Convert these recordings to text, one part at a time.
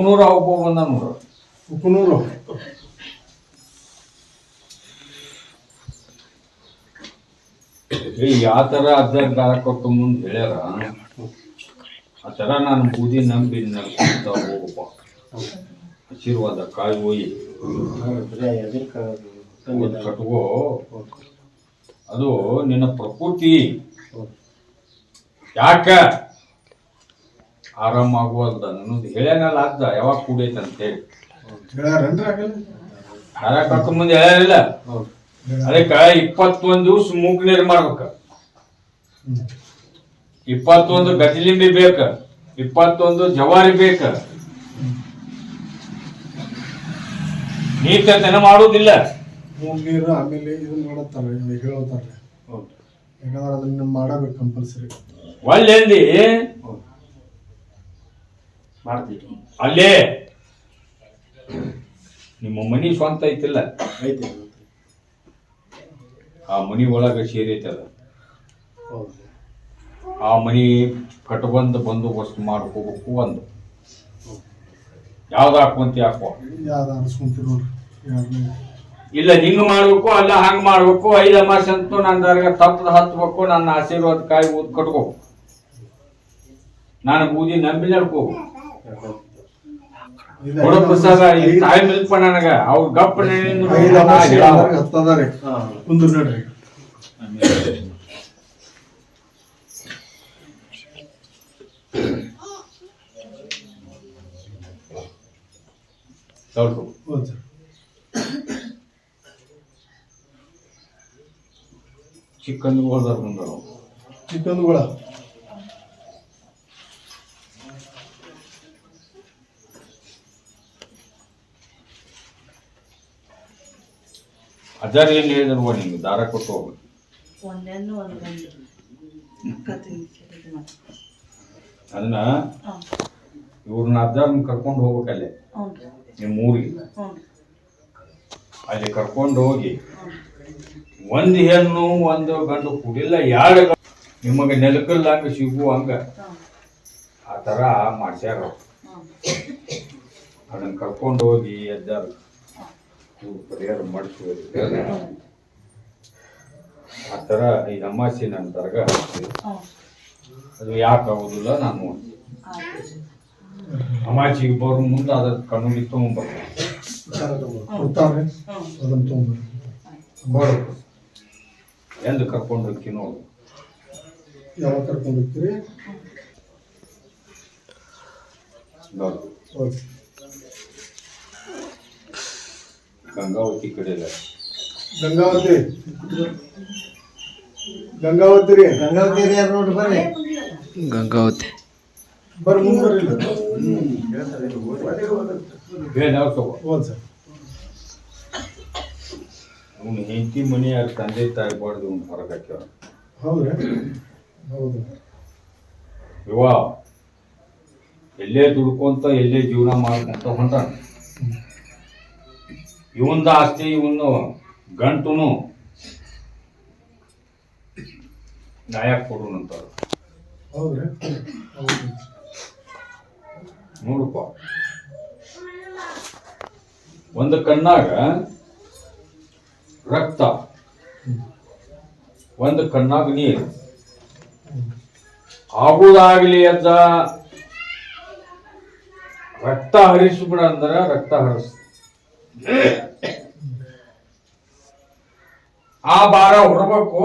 ಉಕ್ಕನೂರ ಹೋಗೋ ಬಂದ ಏ ಯಾವ ಥರ ಅಜ್ಜಾರ ದಾರ ಕೊಟ್ಟು ಮುಂದೆ ಹೇಳ್ಯಾರ? ಆ ಥರ ನಾನು ಬೂದಿ ನಂಬಿ ನಡ್ಕೊಂತ ಹೋಗಪ್ಪ. ಆಶೀರ್ವಾದ ಕಾಯಿ ಹೋಯಿ ಕಟ್ಕೋ. ಅದು ನಿನ್ನ ಪ್ರಕೃತಿ. ಯಾಕ? ಆರಾಮಾಗುವಲ್ದ ಅನ್ನೋದು ಹೇಳ್ಯಾನಲ್ಲ ಅರ್ಧ ಯಾವಾಗ ಕೂಡೈತೆ ಹೇಳಿ ಹೇಳ್ಯಾರನ್ರಿ ಆಗಲ್ಲ ಯಾರ ಕಟ್ಟ ಮುಂದೆ ಹೇಳ್ಯಾರಿಲ್ಲ? ಅದಕ್ಕ ಇಪ್ಪತ್ತೊಂದು ದಿವ್ಸ ಮೂಗ್ ನೀರು ಮಾಡ್ಬೇಕ. ಇಪ್ಪತ್ತೊಂದು ಗಜಲಿಂಬಿ ಬೇಕ ಇಪ್ಪತ್ತೊಂದು ಜವಾರಿ ಬೇಕ. ನೀತನ ಮಾಡುದಿಲ್ಲ. ಮೂಗ್ ನೀರು ಆಮೇಲೆ ಇದು ಮಾಡತ್ತಾರೆ ಹೇಳ್ತಾರೆ ಯಾಕಂದ್ರೆ ಅದನ್ನ ಮಾಡಬೇಕು ಕಂಪಲ್ಸರಿ ಒಳ್ಳೆಂದಿ ಮಾಡ್ತೀವಿ ಅಲ್ಲೇ. ನಿಮ್ಮ ಮನಿ ಸ್ವಂತ ಐತಿಲ್ಲ? ಐತಿ. ಆ ಮನಿ ಒಳಗ ಸೇರೈತದ ಹೌದು. ಆ ಮನಿ ಕಟ್ಬಂದ್ ಬಂದೋಬಸ್ತ್ ಮಾಡ್ಕೋಬೇಕು ಒಂದು ಯಾವ್ದು ಹಾಕುವಂತ ಹಾಕೋ? ಯಾವ್ದು ನೋಡ್ರಿ. ಇಲ್ಲ ಹಿಂಗ್ ಮಾಡ್ಬೇಕು ಅಲ್ಲ ಹಂಗ್ ಮಾಡ್ಬೇಕು ಐದು ಅಮಾಸೆ ಅಂತೂ ನನ್ನ ದರ್ಗ ತಪ್ಪದ ಹತ್ಬೇಕು ನನ್ನ ಆಶೀರ್ವಾದ ಕಾಯಿ ಊದ್ ಕಟ್ಕೋಬೇಕು ನಾನು ಬೂದಿ ನಂಬಿ ನಡ್ಕೋ ಇದು ಕೊಡೋ ಪ್ರಸಾದ ಈ ತಾಯಿ ಮಿಲ್ಪ ನನಗ ಅವ್ರ ಗಪ್ಪ ಹತ್ತದಾರೆ ಕುಂದ್ರ ನೋಡ್ರಿ ಹೋಲ್ದಾರ ಚಿಕ್ಕಂದುಗಳ ಅಜ್ಜಾರ ಏನು ಹೇಳಿದ್ರು ನಿಮ್ಗೆ ದಾರ ಕೊಟ್ಟು ಹೋಗ್ಬೇಕು ಒಂದೆಣ್ಣು ಒಂದು ಗಂಡು ಕತ್ತಿ ಇದು ಮಾಡಿ. ಅದನ್ನ ಇವ್ರನ್ನ ಅಜ್ಜಾರನ್ನ ಕರ್ಕೊಂಡು ಹೋಗ್ಬೇಕಲ್ಲೇ? ನಿಮ್ಮ ಊರಿಗೆ. ಅಲ್ಲಿ ಕರ್ಕೊಂಡು ಹೋಗಿ ಒಂದು ಹೆಣ್ಣು ಒಂದು ಗಂಡು ಕುಡಿಲ್ಲ ಎರಡು ನಿಮಗೆ ನಿಮಗೆ ನೆಲಕಲ್ಲಂಗ ಸಿಗುವಂಗ ಆ ಥರ ಮಾಡ್ಸ್ಯಾರ ಅದನ್ನ ಕರ್ಕೊಂಡು ಹೋಗಿ ಎದ್ದಾರ ಪರಿಹಾರ ಮಾಡ್ತೀವಿ ಆ ಥರ ಈ ಅಮಾಸಿ ನನ್ನ ತರಗ ಅದು ಯಾಕೆ ಆಗೋದಿಲ್ಲ ನಾನು ನೋಡ್ತೀನಿ. ಅಮಾಚಿಗೆ ಬರೋ ಮುಂದೆ ಅದ್ರ ಕಣ್ಣುಲಿ ತೊಗೊಂಡ್ಬರ್ತಾರೆ ಅದನ್ನು ನೋಡ್ಬೇಕು. ಎಂದು ಕರ್ಕೊಂಡು ಹೋಗಿ ನೋಡು. ಯಾವಾಗ ಕರ್ಕೊಂಡು ಹೋಗ್ತೀರಿ ಓಕೆ. ಗಂಗಾವತಿ ಕಡೆ ಗಂಗಾವತಿ? ಗಂಗಾವತಿ ರೀ? ಗಂಗಾವತಿ ಯಾರು ನೋಡ್ರಿ ಬರ್ರಿ ಗಂಗಾವತಿ. ಬರ್ರಿ ಮುಂದೆ ಬರ್ರಿ ಇಲ್ಲ ಬೇಡ ಸರ್. ಅವ್ನು ಹೆಂಡತಿ ಮನೆ ಯಾರು ತಂದೆ ತಾಯಿ ಬಾರ್ದು ಅವ್ನು ಹೊರಗೆ ಹಾಕ್ಯಾವ ಹೌದ್ರಿ? ಹೌದು. ಇವ ಎಲ್ಲೇ ದುಡ್ಕೊಂತ ಎಲ್ಲೇ ಜೀವನ ಮಾಡ್ಕೊಂತ ಹೊಂಟಾನ? ಇವಂದ ಆಸ್ತಿ ಇವನು ಗಂಟುನು ನ್ಯಾಯ ಹೌದು ನೋಡಪ್ಪ. ಒಂದು ಕಣ್ಣಾಗ ರಕ್ತ ಒಂದು ಕಣ್ಣಾಗ ನೀರು. ಆಗುದಾಗಲಿ ಅಂತ ರಕ್ತ ಹರಿಸ್ಬಿಡ ಅಂದ್ರೆ ರಕ್ತ ಹರಿಸ್ ಆ ಭಾರ ಹೊರಬೇಕು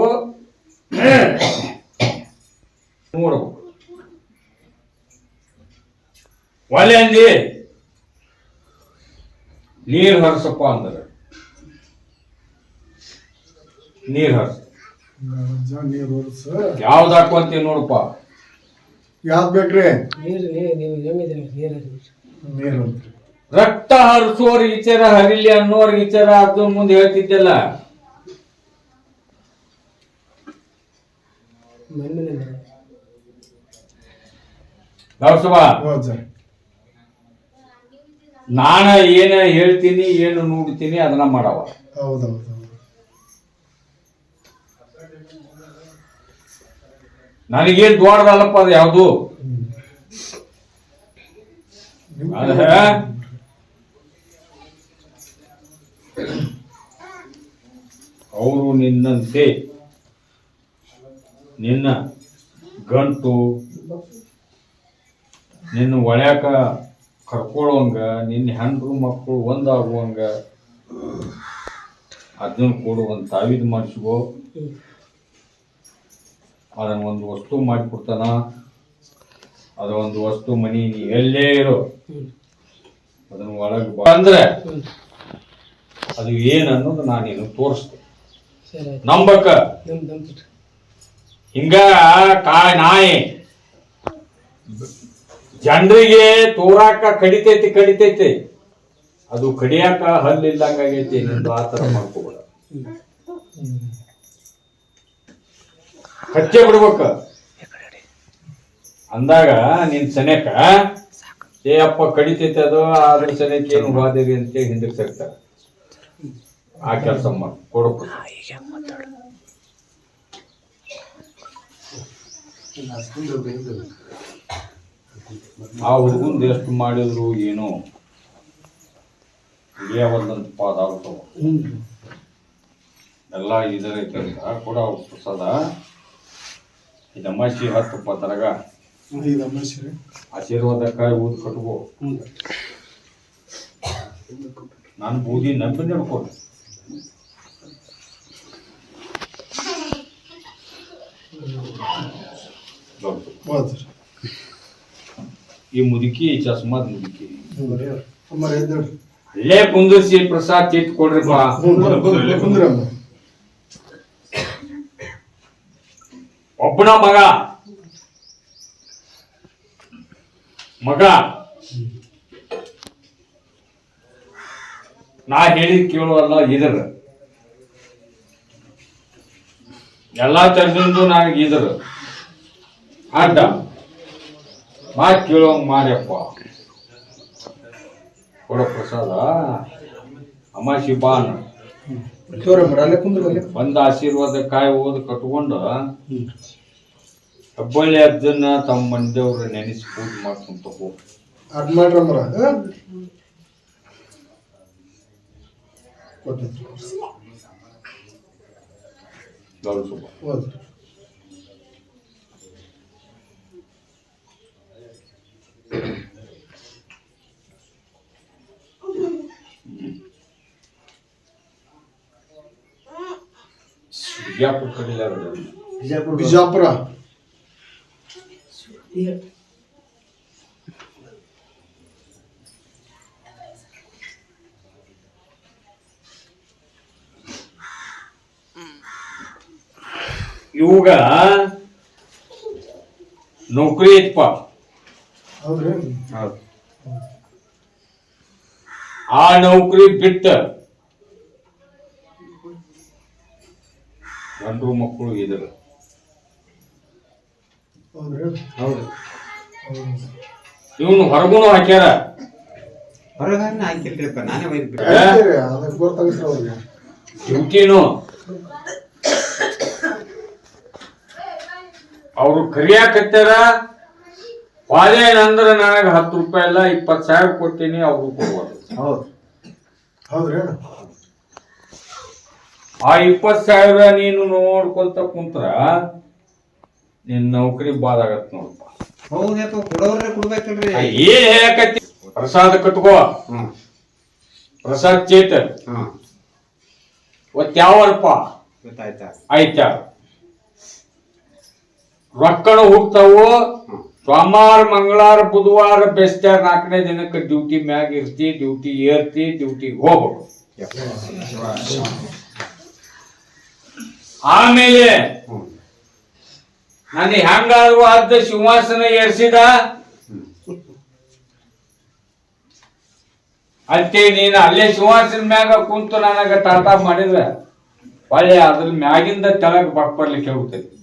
ನೋಡ್ಬೇಕು ಒಳ್ಳೆ ಅಂದಿ ನೀರ್ ಹರ್ಸಪ್ಪ ಅಂದ್ರೆ. ನೀರ್ ಹರ್ಸ. ನೀರು ಹೊರ್ಸ ಯಾವ್ದು ಹಾಕುವಂತೀವಿ ನೋಡಪ್ಪ ಯಾವ್ದು ಬೇಕ್ರಿ ನೀರು ನೀರು ನೀರು. ನೀರು ಅಂತ್ರಿ. ರಕ್ತ ಹರಿಸೋರ್ ವಿಚಾರ ಹರಿಲಿ ಅನ್ನೋರ್ ವಿಚಾರ ಅದು ಮುಂದೆ ಹೇಳ್ತಿದ್ದಲ್ಲ. ನಾನ ಏನ ಹೇಳ್ತೀನಿ, ಏನು ನೋಡ್ತೀನಿ ಅದನ್ನ ಮಾಡವ. ನನಗೇನ್ ದೊಡ್ಡದಲ್ಲಪ್ಪ ಅದು ಯಾವುದು ಹ್ಮ್. ಆದ್ರೆ ಅವರು ನಿನ್ನಂತೆ, ನಿನ್ನ ಗಂಟು ನಿನ್ನ ಒಳ್ಯಾಕ ಕರ್ಕೊಳ್ಳುವಂಗ, ನಿನ್ನ ಹೆಂಡ್ರು ಮಕ್ಕಳು ಒಂದಾಗುವಂಗ, ಅದನ್ನ ಕೊಡುವಂತ ತಾವಿದ್ ಮಾಡಿಸ್ಕೋ ಅದನ್ನ ಒಂದು ವಸ್ತು ಮಾಡಿಕೊಡ್ತಾನ. ಅದ ಒಂದು ವಸ್ತು ಮನಿ ಎಲ್ಲೇ ಇರೋ. ಅದನ್ನ ಒಳಗೆ ಅಂದ್ರೆ ಅದು ಏನು ಅನ್ನೋದು ನಾನೇನು ನೀನು ತೋರಿಸ್ತೆ ನಂಬಕ? ಹಿಂಗ ಕಾಯ್ ನಾಯಿ. ಜನರಿಗೆ ತೋರಾಕ ಕಡಿತೈತಿ ಕಡಿತೈತಿ. ಅದು ಕಡಿಯಾಕ ಹಲ್ಲಿಲ್ಲಂಗ ಆಗೈತಿ ನಿಂದು ಆ ಥರ ಮಾಡ್ಕೋಬೇಡ. ಕಚ್ಚೆ ಬಿಡ್ಬೇಕ. ಅಂದಾಗ ನಿನ್ ಸನೇಕ ಏ ಅಪ್ಪ ಕಡಿತೈತೆ ಅದು ಅದ್ರ ಸನೇಕ ಏನು ಬಾದೇವಿ ಅಂತೇಳಿ ಹಿಂದಕ್ಕೆ ಸರ್ತಾರೆ ಆ ಕೆಲಸ ಮಾಡಿ ಕೊಡಬೇಕು ಆ ಹುಡುಗಂದು ಎಷ್ಟು ಮಾಡಿದ್ರು ಏನೋ? ಒಂದೊಂದು ಪಾದ ಆಗ್ತಾವ ಎಲ್ಲ ಇದರೈತೆ ಅಂತ ಕೂಡ ಪ್ರಸಾದ. ಇದಮ್ಮಶಿ ಹತ್ತು ಪತ್ರಗ ಆಶೀರ್ವಾದಕ್ಕಾಗಿ ಊದ್ ಕಟ್ಬೋ ನಾನು ಬೂದಿ ನಂಬಿ ನಡ್ಕೊಂಡು ಈ ಮುದುಕಿ ಚಸ್ಮಾದ ಮುದುಕಿ. ಅಲ್ಲೇ ಕುಂದಿರ್ಸಿ ಪ್ರಸಾದ್ ಚೀಟ್ ಕೊಡ್ರಿಪ್ಪ ಒಬ್ಬನ ಮಗ. ಮಗ. ನಾ ಹೇಳಿ ಕೇಳುವಲ್ಲ ಇದ್ರ ಎಲ್ಲಾ ತರದಿಂದ ನನಗೆ ಇದ್ರ ಅಡ್ಡ. ಮಾತ್ ಕೇಳೋಂಗ್ ಮಾಡ್ಯಪ್ಪ. ಕೊಡೋ ಪ್ರಸಾದ. ಅಮ್ಮ ಬಾನ್ ಬಂದ ಆಶೀರ್ವಾದ ಕಾಯಿ ಓದ್ ಕಟ್ಕೊಂಡು ಹೆಬ್ಬಳ್ಳಿ ಅಜ್ಜನ್ನ ತಮ್ಮ ಮಂದಿಯವ್ರ ನೆನೆಸಿ ಪೂಜೆ ಮಾಡ್ಕೊಂತ ಹೋಗ್. ಅದ್ ಮಾಡ್ರಮ್ಮರ ಕೊಟ್ಟಿದ್ರು ದೊಡ್ಡ ಶುಭ ಹೌದು ಬಿಜಾಪುರ ಕಡಿಲ್ಲ ಬಿಜಾಪುರ ಬಿಜಾಪುರ ನೌಕರಿ ಐತಪ್ಪ ಹೌದ್ರಿ? ಆ ನೌಕರಿ ಬಿಟ್ಟ ಗಂಡು ಮಕ್ಕಳು ಇದ್ರು. ಹೌದ್ರಿ? ಹೌದು. ಹೌದು. ಇವನು ಹೊರಗುನು ಹಾಕ್ಯಾರ. ಹೊರಗನ್ನ ಹಾಕಿಲ್ರಿಪ್ಪ ನಾನೇ ಒಯ್ದು ಡ್ಯೂಟಿನು ಅವ್ರು ಕರಿಯಾಕತ್ತಾರ ಅಂದ್ರೆ ನನಗೆ ಹತ್ತು ರೂಪಾಯಿ ಇಲ್ಲ ಇಪ್ಪತ್ತು ಸಾವಿರ ಕೊಡ್ತೀನಿ ಅವರು ಕೊಡ್ಬೋದು. ಹೌದು. ಹೌದ್ರಿ ಆ ಇಪ್ಪತ್ತು ಸಾವಿರ ನೀನು ನೋಡ್ಕೊಂತ ಕುಂತ್ರ ನಿನ್ ನೌಕರಿ ಬಾದ್ ಆಗತ್ ನೋಡಪ್ಪ. ಕೊಡ್ಬೇಕಲ್ರಿ. ಆ ಏನ್ ಹೇಳಕತ್ತಿ? ಪ್ರಸಾದ ಕಟ್ಕೋ. ಪ್ರಸಾದ್ ಚೇತ ಗೊತ್ತಾಯ್ತಾ? ಆಯ್ತ? ರೊಕ್ಕನ ಹೋಗ್ತಾವು? ಸೋಮವಾರ ಮಂಗಳವಾರ ಬುಧವಾರ ಬೆಸ್ತಾರ ನಾಲ್ಕನೇ ದಿನಕ್ಕೆ ಡ್ಯೂಟಿ ಮ್ಯಾಗ ಇರ್ತಿ ಡ್ಯೂಟಿ ಏರ್ತಿ ಡ್ಯೂಟಿಗೆ ಹೋಗ್ಬೇಕು ಆಮೇಲೆ ನಾನು ನನಗೆ ಹೆಂಗಾದ್ರು ಅರ್ಧ ಸಿಂಹಾಸನ ಏರ್ಸಿದ? ಅಂತೆ ನೀನು ಅಲ್ಲೇ ಸಿಂಹಾಸನ ಮ್ಯಾಗ ಕುಂತು ನನಗ ಟಾಟಾ ಮಾಡಿದ್ರೆ ಒಳ್ಳೆ ಅದ್ರ ಮ್ಯಾಗಿಂದ ತೆಳಗ್ ಬಕ್ ಬರ್ಲಿಕ್ಕೆ ಹೋಗ್ತೈತಿ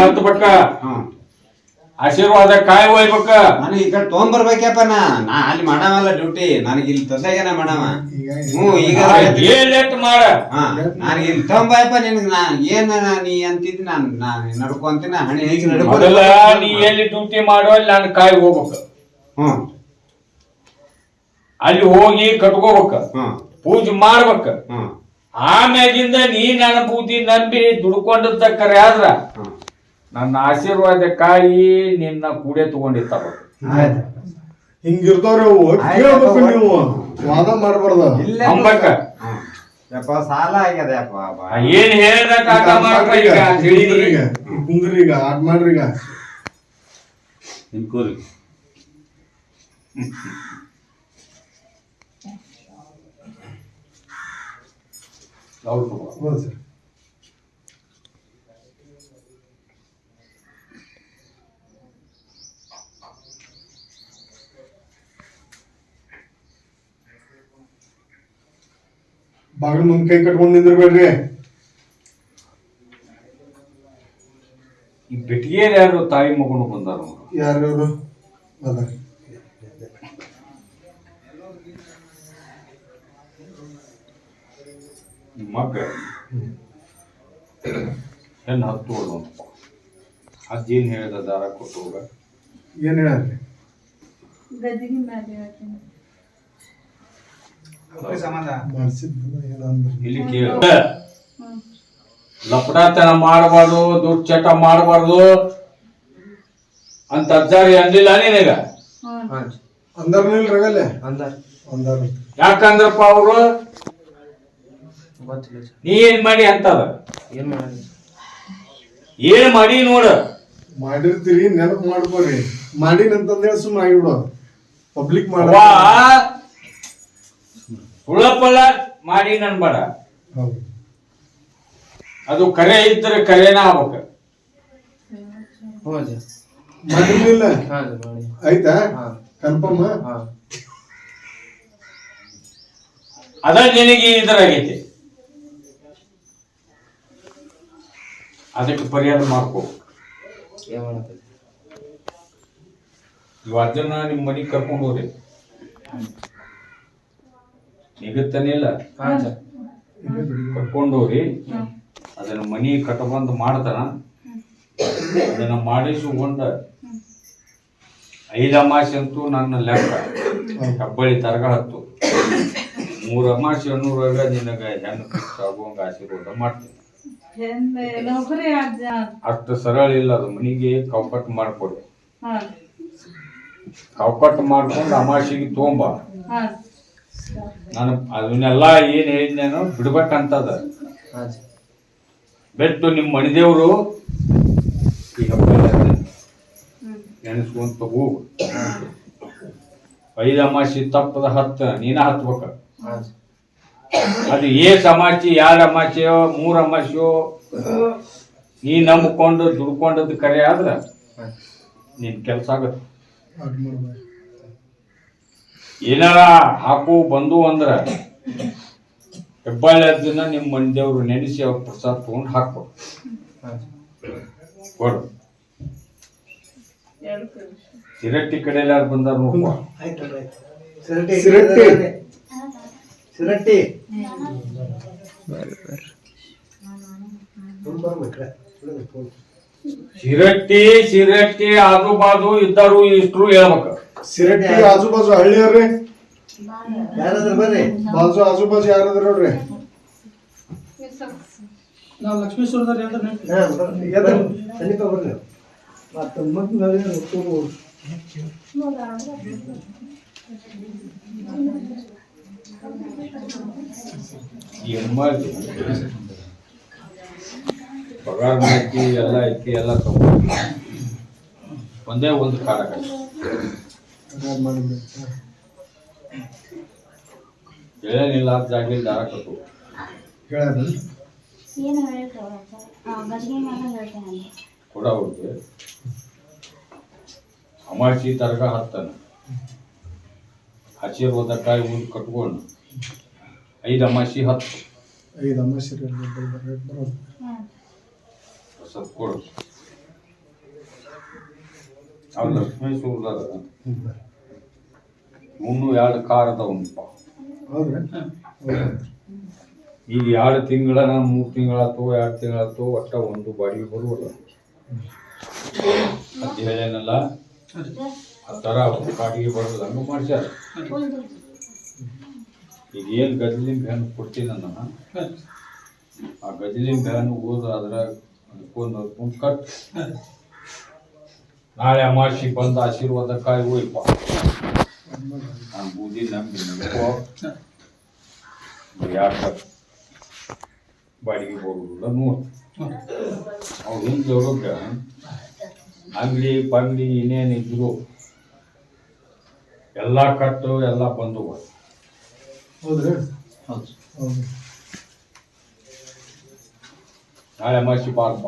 ಹತ್ತು ಹ್ಮ್ ಆಶೀರ್ವಾದ ಕಾಯಿ ಒಯ್ಬೇಕ ನಾನು ಈ ಕಡೆ ತೊಗೊಂಬರ್ಬೇಕಪ್ಪ ನಾ. ನಾ ಅಲ್ಲಿ ಮಾಡವಲ್ಲ ಡ್ಯೂಟಿ ನನಗೆ ಇಲ್ಲಿ ತಂದಾಗೇನ ಮಾಡವ. ಈಗ ಹ್ಞೂ ಈಗ ಏನ್ ಮಾಡ. ಹಾ ನಾನು ಇಲ್ಲಿ ತೊಗೊಂಬಯಪ್ಪ ನಿನಗೆ ನಾ ಏನ ನೀ ಅಂತಿದ್ ನಾನು ನಾನು ನಡ್ಕೊಂತೀನಿ ಹಣೆ ಹೇಗೆ ಮೊದಲ ನಡ್ಕೊ ನೀ ಎಲ್ಲಿ ಡ್ಯೂಟಿ ಮಾಡೋ ಅಲ್ಲಿ ನಾನು ಕಾಯಿ ಹೋಗ್ಬೇಕು. ಹ್ಞೂ. ಅಲ್ಲಿ ಹೋಗಿ ಕಟ್ಕೋಬೇಕ. ಹ್ಞೂ. ಪೂಜೆ ಮಾಡ್ಬೇಕ. ಹ್ಞೂ. ಆಮ್ಯಾಗಿಂದ ನೀ ನನ್ನ ಬೂದಿ ನಂಬಿ ದುಡ್ಕೊಂಡದ್ದ ಕರೆ ಆದ್ರ ನನ್ನ ಆಶೀರ್ವಾದ ಕಾಯಿ ನಿನ್ನ ಕೂಡೆ ತಗೊಂಡಿರ್ತಾವ. ಆಯ್ತು. ಹಿಂಗಿರ್ತಾವ್ರಿ ಕೇಳ್ಬೇಕು ನೀವು. ವಾದ ಮಾಡಬಾರ್ದ. ಇಲ್ಲ ಅಂಬಕ್ಕ. ಯಪ್ಪ ಸಾಲ ಆಗ್ಯದ ಯಪ್ಪ. ಏನ್ ಹೇಳ್ದ ಕಾಕ ಮಾಡ್ರ ಈಗ? ತಿಳಿದಿ ಈಗ ಕುಂದ್ರಿ ಈಗ ಆಟ್ ಮಾಡ್ರಿ ಈಗ. ಹೌದು ಸರ್ ಬಾಗಿಲು ಮುಂದ್ ಕೈ ಕಟ್ಕೊಂಡು ನಿಂದಿರ್ಬೇಡ್ರಿ. ಈ ಬೆಟ್ಟಿಗೆ ಯಾರು ತಾಯಿ ಮಗನು ಬಂದಾರ ಯಾರ್ಯಾರು? ಅದ. ಮಗ. ಹೆಣ್ಣು ಹತ್ತು ಹೊಡೆದು ಏನು ಹೇಳ್ದ ದಾರ ಕೊಟ್ಟು ಹೋಗ? ಏನ್ ಮ್ಯಾಲೆ ಹೇಳ್ತೀನಿ. ಏನಂದ್ರಿ ಇಲ್ಲಿ ಕೇಳ. ಲಪಡಾತನ ಮಾಡಬಾರ್ದು ದುಡ್ಡು ಮಾಡಬಾರ್ದು. ಅಂತ ಅಜ್ಜಾರಿ ಅನ್ಲಿಲ್ಲ ನೀನೀಗ? ಹ್ಮ್. ಅಂದರ್ನಿಲ್ ರಗಲೆ ಅಂದಾರ. ಅಂದರ್ ಯಾಕಂದ್ರಪ್ಪ ಅವರು? ಗೊತ್ತಿಲ್ಲ ಸರ್ ನೀ ಏನ್ ಮಾಡಿ ಅಂತದ? ಏನ್ ಮಾಡಿ? ಏನ್ ಮಾಡಿ ನೋಡ. ಮಾಡಿರ್ತೀರಿ ನೆನಪು ಮಾಡ್ಕೋರಿ. ಅಂತಂದ್ರೆ ಸುಮ್ಮನೆ ಆಗಿಬಿಡು ಪಬ್ಲಿಕ್ ಮಾಡ ವಾ ಸುಳಪಲ್ಲ ಮಾಡಿ ನನ್ಬೇಡ ಹೌದು. ಅದು ಕರೆ ಇದ್ರೆ ಕರೆನ ಆಗ್ಬೇಕ. ಹ್ಞೂ ಮಾಡಿರ್ಲಿಲ್ಲ? ಹಾಂ ಮಾಡಿ. ಆಯ್ತಾ? ಹಾಂ. ಕನ್ಫರ್ಮ್? ಹಾಂ. ಅದ ನಿನಗೆ ಇದ್ರಾಗೈತಿ. ಅದಕ್ಕೆ ಪರಿಹಾರ ಮಾಡ್ಕೋ. ಏನು ನಿಮ್ ಇವತ್ತನ್ನ ನಿಮ್ಮ ಮನೆಗೆ ಕರ್ಕೊಂಡು ಹೋಗ್ರಿ ನಿಗತ್ತಾನೆ ಇಲ್ಲ. ಕರ್ಕೊಂಡು ಹೋಗ್ರಿ ಅದನ್ನ ಮನಿ ಕಟ್ಟಬಂದು ಮಾಡ್ತಾನ. ಅದನ್ನ ಮಾಡಿಸಿಕೊಂಡ ಐದು ಅಮಾಸೆ ಅಂತೂ ನನ್ನ ಲೆಕ್ಕ. ಕಬ್ಬಳಿ ತರಗ ಹತ್ತು. ಮೂರು ಅಮಾಸೆ ಅನ್ನೂರಾಗ ನಿನಗೆ ಹೆಣ್ಣು ಫಿಕ್ಸ್ ಆಗುವಂಗ ಆಶೀರ್ವಾದ ಮಾಡ್ತೀನಿ. ಅಷ್ಟು ಸರಳ ಇಲ್ಲ ಅದು. ಮನಿಗೆ ಕೌಕಟ್ಟು ಮಾಡ್ಕೊಡಿ. ಹಾ ಕೌಕಟ್ಟು ಮಾಡ್ಕೊಂಡು ಅಮಾಶಿಗೆ ತೊಗೊಂಬ. ನಾನು ಅದನ್ನೆಲ್ಲ ಏನ್ ಹೇಳಿದ್ನೇನೋ? ಬಿಡ್ಬೇಕಂತದ. ಬೆಟ್ಟು ನಿಮ್ಮ ಮಣಿದೇವರು ಈ ಹಬ್ಬ ನೆನೆಸ್ಕೊಂತ ಹೋಗು. ಐದು ಅಮಾಸಿ ತಪ್ಪದ ಹತ್ತ ನೀನ ಹತ್ಬೇಕ. ಅದು ಏ ಅಮಾಸಿ ಎರಡು ಅಮಾಚೆಯೋ ಮೂರು ಅಮಾಚೆಯೋ ನೀ ನಂಬಿಕೊಂಡು ದುಡ್ಕೊಂಡದ್ದು ಕರೆ ಆದ್ರೆ ನಿನ್ ಕೆಲಸ ಆಗತ್ತೆ. ಏನಾರ ಹಾಕು ಬಂದು ಅಂದ್ರ ಹೆಬ್ಬಾಳೆ ನಿಮ್ ನಿಮ್ಮ ದೇವ್ರು ನೆನೆಸಿ ಅವ್ರ ಪ್ರಸಾದ ತಗೊಂಡು ಹಾಕು ಕೊಡು. ಸಿರಟ್ಟಿ ಕಡೆ ಯಾರು ಬಂದಾರ ನೋಡ್ಕೊ. ಸಿರಟ್ಟಿ ಸಿರಟ್ಟಿ ಸಿರಟ್ಟಿ ಸಿರಟ್ಟಿ ಆಜು ಬಾಜು ಇದ್ದರು ಇಷ್ಟು ಹೇಳ್ಬೇಕು. ಸಿರಟ್ಟಿ ಆಜು ಬಾಜು ಹಳ್ಳಿಯವ್ರಿ ಯಾರಾದ್ರೂ ಬರ್ರಿ. ಬಾಜು ಆಜು ಬಾಜು ಯಾರಾದ್ರೂ ನೋಡ್ರಿ. ನಾವು ಲಕ್ಷ್ಮೀಶ್ವರದಲ್ಲಿ ಹಾ, ಬರ್ರಿ. ಮತ್ತೆ ಮತ್ತೆ ಏನ್ ಮಾಡಿ ಪಗಾರ ಹಾಕಿ ಎಲ್ಲ ಐತಿ ಎಲ್ಲ ತಗೊಂಡು ಒಂದೇ ಒಂದು ಕಾರಕ. ಹೇಳೇನಿಲ್ಲ ಜಾಗ ದಾರ ಕಟ್ಟು ಹೇಳ್ಯಾರ ಏನು ಹೇಳ್ತಾವ ಕೊಡ ಅವ್ರಿಗೆ. ಅಮಾಸಿ ತರಗ ಹತ್ತನ. ಆಶೀರ್ವಾದ ಕಾಯಿ ಒಂದು ಕಟ್ಕೊಂಡು ಐದು ಅಮಾಸಿ ಹತ್ತು ಐದು ಅಮಾಸಿ ಸ್ವಲ್ಪ ಕೊಡು ಅವ್ನು ಲಕ್ಷ್ಮೀ ಸೂರ್ದಾರ ಇನ್ನು ಎರಡು ಕಾರ್ ಅದಾವಪ್ಪ ಹೌದ್ರಿ ಈಗ ಎರಡು ತಿಂಗಳ ನಾನು ಮೂರು ತಿಂಗಳಾತು ಎರಡು ತಿಂಗಳಾತು ಒಟ್ಟ ಒಂದು ಬಾಡಿಗೆ ಬರುವುದಿಲ್ಲ ಅದು ಹೇಳೇನಲ್ಲ ಆ ಥರ ಒಂದು ಬಾಡಿಗೆ ಬರೋದಿಲ್ಲ ಹಂಗೆ ಮಾಡ್ಸ್ಯಾರ ಈಗ ಏನು ಗದ್ಲಿನ ಬ್ಯಾನ್ ಕೊಡ್ತೀನಿ ನಾನು ಆ ಗದ್ಲಿನ ಬ್ಯಾನ್ ಓದು ಅದ್ರಾಗ ಅದಕ್ಕೊಂದು ಕಟ್. ನಾಳೆ ಅಮಾಸಿ ಬಂದ ಆಶೀರ್ವಾದಕ್ಕಾಗಿ ಹೋಯ್ಪ. ನಾನು ಬೂದಿ ನಂಬಿ ಯಾಕೆ ಬಾಡಿಗೆ ಬರುವುದಿಲ್ಲ ನೋಡಿ. ಅವ್ರು ಹಿಂದೊಳಗ ಅಂಗಡಿ ಪಂಗಡಿ ಇನ್ನೇನು ಇದ್ರು ಎಲ್ಲ ಕಟ್ಟು ಎಲ್ಲ ಬಂದು ಹೌದ್ರಿ? ಹೌದು. ಹೌದು ನಾಳೆ ಅಮಾಸಿ ಬಾರಪ್ಪ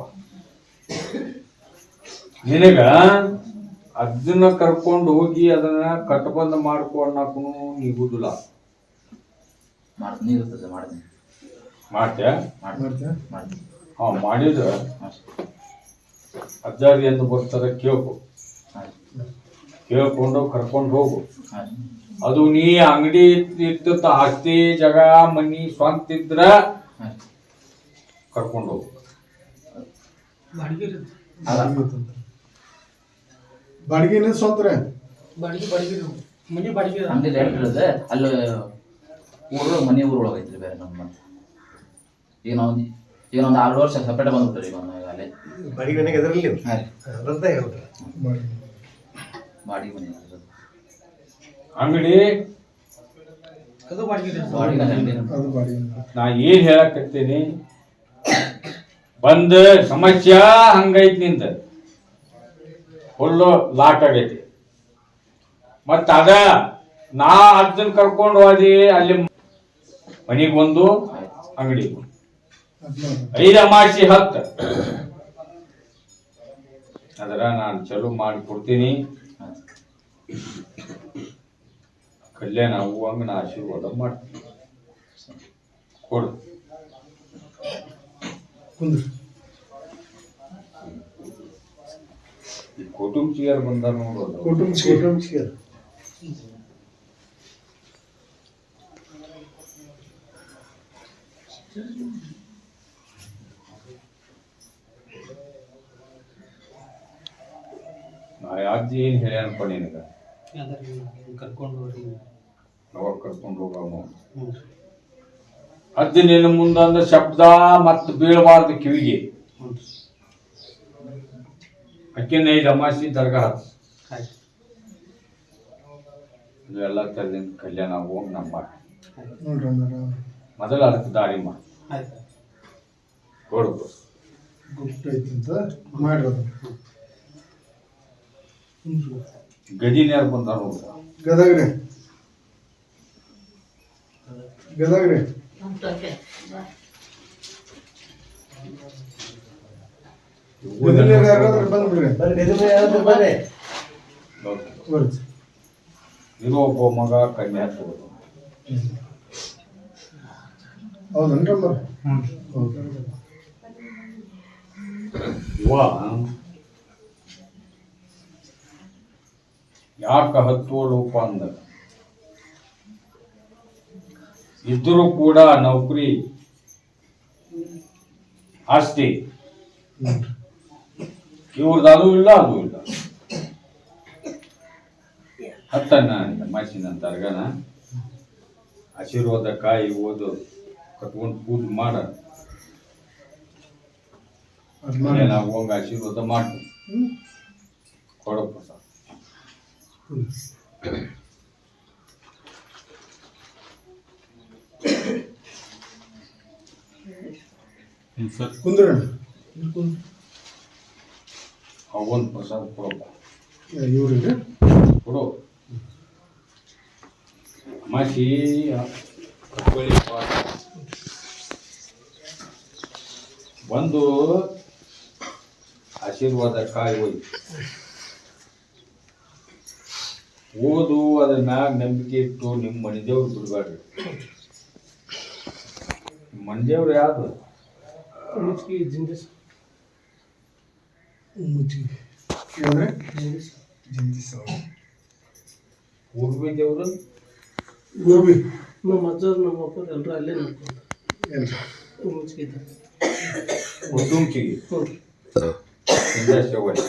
ನಿನಗ ಅದನ್ನ ಕರ್ಕೊಂಡು ಹೋಗಿ ಅದನ್ನ ಕಟ್ಬಂದ್ ಮಾಡ್ಕೊಂಡು ನೀಗುದಿಲ್ಲ. ಮಾಡ್ತೀನಿ ಇರ್ತದೆ ಮಾಡ್ತೀನಿ. ಮಾಡ್ತೇ ಮಾಡ್ತೀಯ? ಮಾಡ್ತೀನಿ. ಹಾ ಮಾಡಿದ್ರೆ ಅಜ್ಜಾರಿ ಎಂದು ಬರ್ತಾರೆ ಕೇಳ್ಕೊ. ಕೇಳ್ಕೊಂಡು ಕರ್ಕೊಂಡು ಹೋಗು. ಅದು ನೀ ಅಂಗಡಿ ಇದ್ದ ಆಸ್ತಿ ಜಗ ಮನಿ ಸ್ವಂತ ಇದ್ರ ಕರ್ಕೊಂಡು ಹೋಗು. ಬಾಡಿಗೆ ಇರುತ್ತೆ. ಬಾಡಿಗೆ ಸ್ವಂತ ರೀ ಬಾಡಿಗೆ ಬಾಡಿಗೆ ಇರುತ್ತೆ. ಮನೆ ಬಾಡಿಗೆ. ಹಂಗೆ ರೇಟ್ ಇಳಿದೆ ಅಲ್ಲಿ ಊರೊಳಗೆ ಮನೆ ಊರೊಳಗೆ ಐತ್ರಿ ಬೇರೆ ನಮ್ಮ ಏನೋ ಈಗ ನಾವು ಈಗ ಒಂದು ಆರು ವರ್ಷ ಸಪ್ರೇಟ್ ಬಂದ್ಬಿಟ್ರಿ ಈಗ ಅಲ್ಲಿ ಬಾಡಿಗೆ ಮನೆಗೆ ಅದರಲ್ಲಿ? ಹಾಂ ರೀ. ಅದರದ್ದೇ ಹೇಳ್ರಿ ಮನೆ ಅಂಗಡಿ? ಅದು ಬಾಡಿಗೆ ನಾ ಏನ್ ಹೇಳಕತ್ತೀನಿ? ಬಂದ ಸಮಸ್ಯೆ ಹಂಗೈತಿ ನಿಂತ ಫುಲ್ಲು ಲಾಕ್ ಆಗೈತಿ. ಮತ್ತ ಅದ ನಾ ಅದನ್ನ ಕರ್ಕೊಂಡು ಹೋದಿ ಅಲ್ಲಿ ಮನಿಗೆ ಒಂದು ಅಂಗಡಿ. ಐದ ಮಾಸಿ ಹತ್ತು. ಅದರ ನಾನು ಚಲೋ ಮಾಡಿ ಕೊಡ್ತೀನಿ. ಕಲ್ಯಾಣ ಹೂವಂಗನ ಆಶೀರ್ವಾದ ಮಾಡ್ತೀನಿ. ಕೊಡು. ಕುಂದ್ರಿ. ಈ ಕುಟುಂಬಿಯರು ನೋಡೋದು ಕುಟುಂಬ ಕುಟುಂಬ ನಾ ಯಾವ್ದು ಏನು ಹೇಳ್ಯಾನಪ್ಪ ನಿನಗೆ? ಕರ್ಕೊಂಡು ಹೋಗ್ರಿ ಅವಾಗ ಕರ್ಕೊಂಡು ಹೋಗಮ್ಮ? ಹ್ಞೂ ಅಜ್ಜಿ ನಿನ್ನ ಮುಂದೊಂದು ಶಬ್ದ ಮತ್ತು ಬೀಳಬಾರ್ದು ಕಿವಿಗೆ. ಅಕ್ಕಿನ ಐದು ಅಮಾಸಿ ದರ್ಗಾ ಎಲ್ಲ ತರದಿಂದ ಕಲ್ಯಾಣ ಹೋಗಿ ನಮ್ಮ. ಮೊದಲ ಅದಕ್ಕೆ ದಾರಿ ಮಾಡಿ ಕೊಡು. ಗುಪ್ತ ಐತಿ ಅಂತ ಮಾಡ್ರಿ ಅದು ಗದಿನ್ಯಾರು ಬಂದಾರ ನೋಡ್ದ ಗದಗ ರೀ ಗದಗ ರೀ ಗದಗ ಯಾರಾದ್ರೂ ಬಂದ್ಬಿಡ್ರಿ ಬರ್ರಿ. ಇರೋ ಒಬ್ಬ ಮಗ ಕನ್ಯಾ ಹಾಕ್ಬೋದು ಹೌದನ್ರಿ. ಇವ ಯಾಕ ಹತ್ತೋಳಪ್ಪ ಅಂದ ಇದ್ರು ಕೂಡ ನೌಕರಿ ಆಸ್ತಿ ಇವ್ರದ್ದು ಅದು ಇಲ್ಲ ಅದು ಇಲ್ಲ. ಹತ್ತನ್ನ ಮಾಸಿನ ತರ್ಗನ ಆಶೀರ್ವಾದ ಕಾಯಿ ಓದು ಕಟ್ಕೊಂಡು ಪೂಜೆ ಮಾಡ. ನಾವು ಹೋಗಿ ಆಶೀರ್ವಾದ ಮಾಡ್ತೀನಿ ಕೊಡಪ್ಪ ಸರ್ ಸರ್ ಕುಂದ್ರಿ ಅಣ್ಣ ಅವನ್ ಪ್ರಸಾದ ಕೊಡಪ್ಪ ಇವ್ರಿಗೆ ಕೊಡು ಮಾಸಿ ಒಂದು ಆಶೀರ್ವಾದ ಕಾಯಿ ಹೋಯ್ತು ಓದು ಅದ್ರ ಮ್ಯಾಗ ನಂಬಿಕೆ ಇಟ್ಟು ನಿಮ್ಮ ಮನೆದೇವ್ರು ಬಿಡಬೇಡ್ರಿ ಮನೆದೇವ್ರು ಯಾವ್ದು ಮುಚ್ಕಿ ಜಿಂದಿಸ್. ಮುಚ್ಚಿ ಜಿಂದಿಸ್. ಜಿಂದಿಸ್ ಊರ್ಬಿ ದೇವರು ಗೋಬಿ ನಮ್ಮ ಅಜ್ಜರು ನಮ್ಮ ಅಪ್ಪ ಎಲ್ಲರೂ ಅಲ್ಲೇ ನೋಡ್ಕೊಂಡು ಎಲ್ಲ ಮುಂಚಿಗೆ ಇದ್ದಾರೆ. ಹ್ಞೂ ಚೌಗಡಿ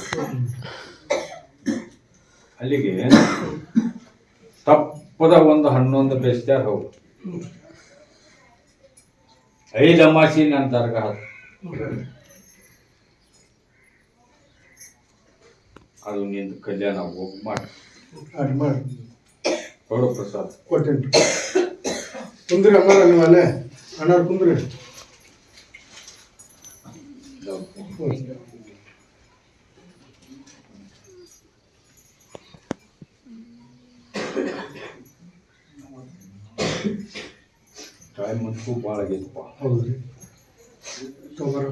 ಅಲ್ಲಿಗೆ ತಪ್ಪದ ಒಂದು ಹನ್ನೊಂದು ಬೆಸ್ತ್ಯಾರ ಹೌದು ಐದು ಅಮಾಸಿ ನನ್ನ ತರ್ಗ ಅದು ನಿಂದು ಕಲ್ಯಾಣ ಹೋಗಿ ಮಾಡಿ. ಕೊಡು ಪ್ರಸಾದ್. ಕೊಟ್ಟೆಂಟು ಕುಂದ್ರಿ ಅಮ್ಮ ನೀವು ಅಲ್ಲೇ ಅಣ್ಣಾರು ಕುಂದ್ರಿ. ಟೈಮ್ ಅಂತೂ ಭಾಳ ಆಗೈತಪ್ಪ ಹೌದ್ರಿ ತೊಗೊಬರೋ